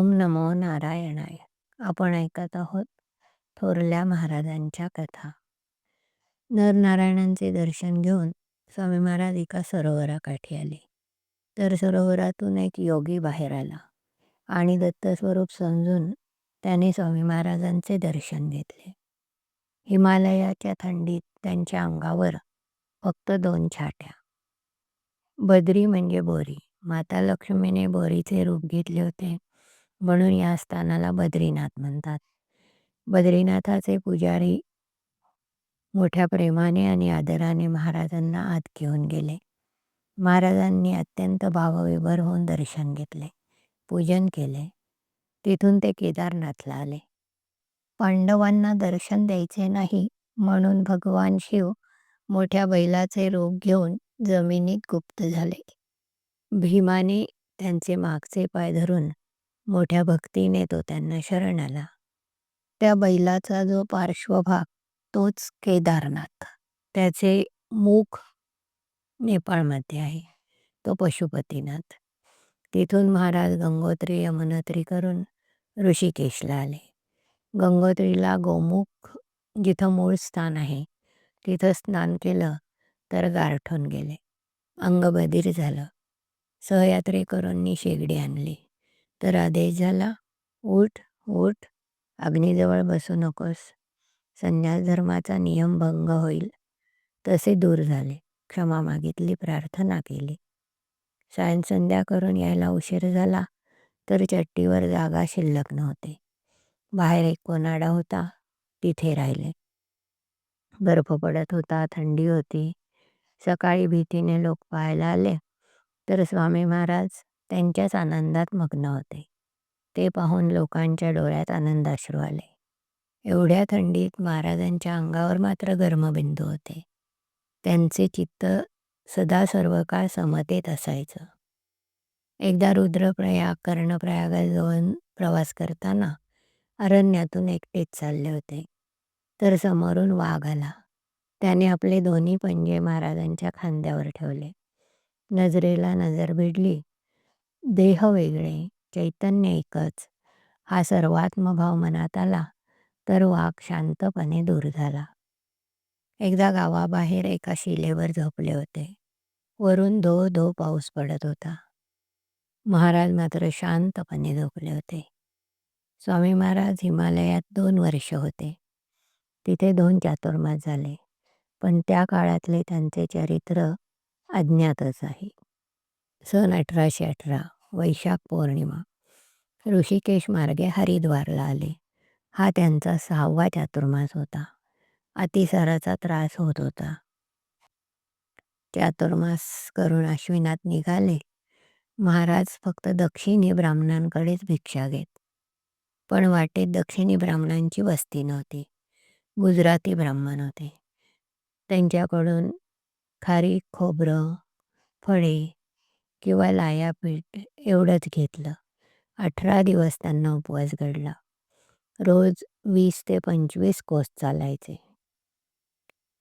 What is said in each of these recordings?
ओम नमो नारायणाय. आपण ऐकत आहोत थोरल्या महाराजांच्या कथा. नरनारायणांचे दर्शन घेऊन स्वामी महाराज एका सरोवराकाठी आले. तर सरोवरातून एक योगी बाहेर आला आणि दत्तस्वरूप समजून त्याने स्वामी महाराजांचे दर्शन घेतले. हिमालयाच्या थंडीत त्यांच्या अंगावर फक्त दोन छाट्या. बद्री म्हणजे बोरी. माता लक्ष्मीने बोरीचे रूप घेतले होते. म्हणून या स्थानाला बद्रीनाथ म्हणतात. बद्रीनाथाचे पुजारी मोठ्या प्रेमाने आणि आदराने महाराजांना आत घेऊन गेले. महाराजांनी अत्यंत भावविभर होऊन दर्शन घेतले पूजन केले. तिथून ते केदारनाथला आले. पांडवांना दर्शन द्यायचे नाही म्हणून भगवान शिव मोठ्या बैलाचे रूप घेऊन जमिनीत गुप्त झाले. भीमाने त्यांचे मागचे पाय धरून मोठ्या भक्तीने तो त्यांना शरण आला. त्या बैलाचा जो पार्श्वभाग तोच केदारनाथ. त्याचे मुख नेपाळमध्ये आहे. तो पशुपतीनाथ. तिथून महाराज गंगोत्री यमुनोत्री करून ऋषिकेशला आले. गंगोत्रीला गोमुख जिथं मूळ स्थान आहे तिथं स्नान केलं तर गारठून गेले. अंग बधीर झालं सहयात्रेकरूंनी शेगडी आणली. तर आदेश झाला उठ उठ अग्नीजवळ बसू नकोस. संन्यास धर्माचा नियम भंग होईल. तसे दूर झाले. क्षमा मागितली प्रार्थना केली. सायन संध्या करून यायला उशीर झाला तर चट्टीवर जागा शिल्लक नव्हते. बाहेर एक कोनाडा होता तिथे राहिले. बर्फ पडत होता थंडी होती. सकाळी भीतीने लोक पाहायला आले तर स्वामी महाराज त्यांच्याच आनंदात मग्न होते. ते पाहून लोकांच्या डोळ्यात आनंदाश्रू आले. एवढ्या थंडीत महाराजांच्या अंगावर मात्र गर्मबिंदू होते. त्यांचे चित्त सदा सर्व काळ समतेत असायचं. एकदा रुद्रप्रयाग कर्णप्रयागाजवळून प्रवास करताना अरण्यातून एकटेच चालले होते. तर समोरून वाघ आला. त्याने आपले दोन्ही पंजे महाराजांच्या खांद्यावर ठेवले. नजरेला नजर भिडली. देह वेगळे चैतन्य एकच हा सर्वात्मभाव मनात आला तर वाघ शांतपणे दूर झाला. एकदा गावाबाहेर एका शिलेवर झोपले होते. वरून धो धो पाऊस पडत होता. महाराज मात्र शांतपणे झोपले होते. स्वामी महाराज हिमालयात दोन वर्ष होते. तिथे दोन चातुर्मास झाले पण त्या काळातले त्यांचे चरित्र अज्ञातच आहे. सन अठराशे अठरा वैशाख पौर्णिमा ऋषिकेश मार्गे हरिद्वारला आले. हा त्यांचा सहावा चातुर्मास होता. अतिसाराचा त्रास होत होता. चातुर्मास करून अश्विनात निघाले. महाराज फक्त दक्षिणी ब्राह्मणांकडेच भिक्षा घेत. पण वाटेत दक्षिणी ब्राह्मणांची वस्ती नव्हती. गुजराती ब्राह्मण होते. त्यांच्याकडून खारी खोबरं फळे किंवा लायापीठ एवढंच घेतलं. अठरा दिवस त्यांना उपवास घडला. रोज वीस ते पंचवीस कोस चालायचे.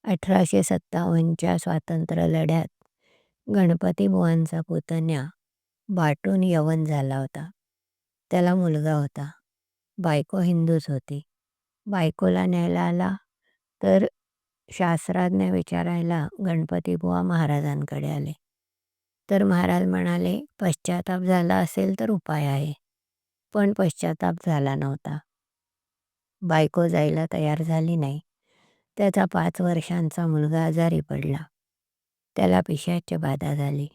अठराशे सत्तावन्नच्या स्वातंत्र्य लढ्यात गणपती बुवांचा पुतण्या बाटून यवन झाला होता. त्याला मुलगा होता. बायको हिंदूच होती. बायकोला न्यायला आला तर शास्त्राज्ञ विचारायला गणपती बुवा महाराजांकडे आले. तर महाराज म्हणाले पश्चाताप झाला असेल तर उपाय आहे. पण पश्चाताप झाला नव्हता. बायको जायला तयार झाली नाही. त्याचा पाच वर्षांचा मुलगा आजारी पडला. त्याला पिशाची बाधा झाली.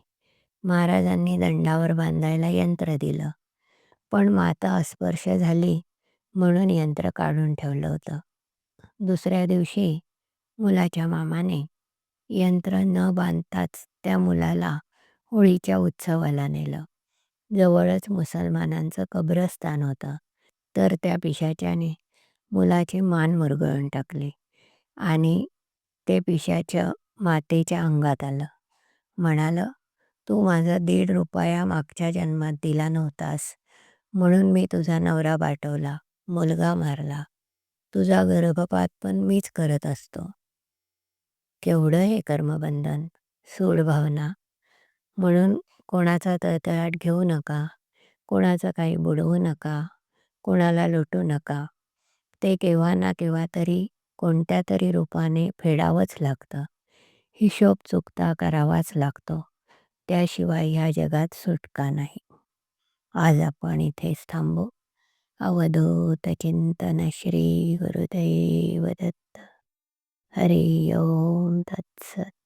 महाराजांनी दंडावर बांधायला यंत्र दिलं. पण माता अस्पर्श झाली म्हणून यंत्र काढून ठेवलं होतं. दुसऱ्या दिवशी मुलाच्या मामाने यंत्र न बांधताच त्या मुलाला होळीच्या उत्सवाला नेलं. जवळच मुसलमानांचं कब्रस्तान होतं. तर त्या पिशाच्याने मुलाचे मान मुरगळून टाकले आणि ते पिशाचं मातेच्या अंगात आलं. म्हणालं तू माझा दीड रुपया मागच्या जन्मात दिला नव्हतास. म्हणून मी तुझा नवरा बाटवला मुलगा मारला. तुझा गर्भपात पण मीच करत असतो. केवढं हे कर्मबंधन? सूड भावना. म्हणून कोणाचा तळतळाट घेऊ नका कोणाचं काही बुडवू नका कोणाला लुटू नका. ते केव्हा ना केव्हा तरी कोणत्या तरी रूपाने फेडावंच लागतं. हिशोब चुकता करावाच लागतो. त्याशिवाय ह्या जगात सुटका नाही. आज आपण इथेच थांबू. अवधूत चिंतन श्री गुरुदेव दत्त. हरि ओम तत्सत.